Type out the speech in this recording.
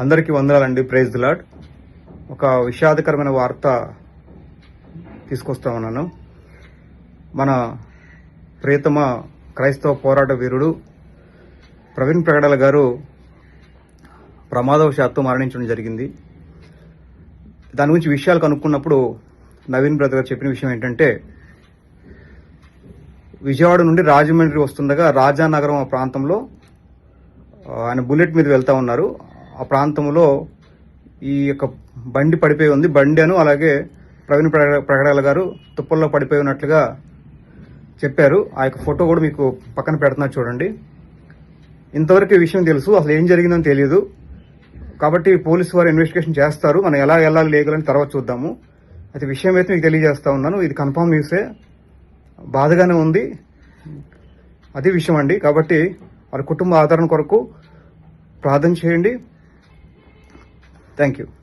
అందరికీ వందనాలండి. Praise lord ఒక విషాదకరమైన వార్త తీసుకొస్తా ఉన్నాను. మన ప్రియతమ క్రైస్తవ పోరాట వీరుడు ప్రవీణ్ ప్రగడల గారు ప్రమాదవశాత్తు మరణించడం జరిగింది. దాని గురించి విషయాలు కనుక్కున్నప్పుడు నవీన్ బ్రదర్ గారు చెప్పిన విషయం ఏంటంటే విజయవాడ నుండి రాజమండ్రి వస్తుండగా రాజానగరం ఆ ప్రాంతంలో ఆయన బుల్లెట్ మీద వెళ్తా ఉన్నారు. ప్రాంతంలో ఈ యొక్క బండి పడిపోయి ఉంది. బండి అను అలాగే ప్రవీణ్ ప్రగ- ప్రగడాల గారు తుప్పల్లో పడిపోయి ఉన్నట్లుగా చెప్పారు. ఆ యొక్క ఫోటో కూడా మీకు పక్కన పెడుతున్నారు చూడండి. ఇంతవరకు ఈ విషయం తెలుసు. అసలు ఏం జరిగిందని తెలియదు కాబట్టి పోలీసు వారు ఇన్వెస్టిగేషన్ చేస్తారు. మనం ఎలా వెళ్ళాలి లేగలని తర్వాత చూద్దాము. అయితే విషయం అయితే మీకు తెలియజేస్తా ఉన్నాను. ఇది కన్ఫామ్ న్యూసే. బాధగానే ఉంది. అది విషయం అండి. కాబట్టి వారి కుటుంబ ఆదరణ కొరకు ప్రార్థన చేయండి. thank you.